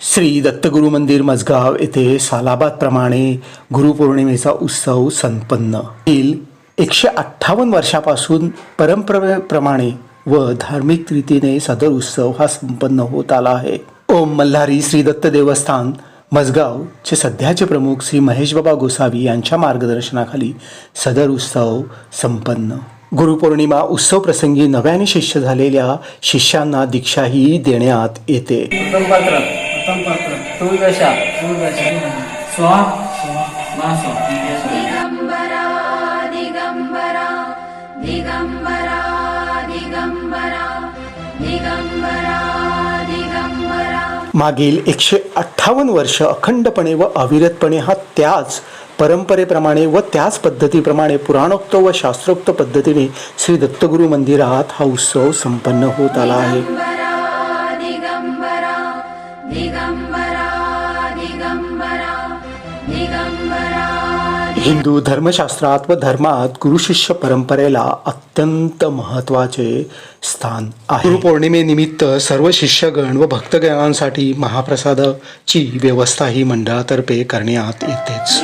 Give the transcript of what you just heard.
श्री दत्तगुरु मंदिर मजगाव येथे सालाबादप्रमाणे गुरुपौर्णिमेचा उत्सव संपन्न. येईल एकशे अठ्ठावन्न वर्षापासून परंपरेप्रमाणे व धार्मिक रीतीने सदर उत्सव हा संपन्न होत आला आहे. ओम मल्हारी श्री दत्त देवस्थान मजगावचे सध्याचे प्रमुख श्री महेश बाबा गोसावी यांच्या मार्गदर्शनाखाली सदर उत्सव संपन्न. गुरुपौर्णिमा उत्सव प्रसंगी नव्याने शिष्य झालेल्या शिष्यांना दीक्षाही देण्यात येते. मागील एकशे अठ्ठावन्न वर्ष अखंडपणे व अविरतपणे हा त्याच परंपरेप्रमाणे व त्याच पद्धतीप्रमाणे पुराणोक्त व शास्त्रोक्त पद्धतीने श्री दत्तगुरु मंदिरात हा उत्सव संपन्न होत आला आहे. हिंदू धर्मशास्त्रात व धर्मात गुरुशिष्य परंपरेला अत्यंत महत्त्वाचे स्थान आहे. गुरुपौर्णिमेनिमित्त सर्व शिष्यगण व भक्तगणांसाठी महाप्रसादाची व्यवस्था ही मंडळातर्फे करण्यात येतेच.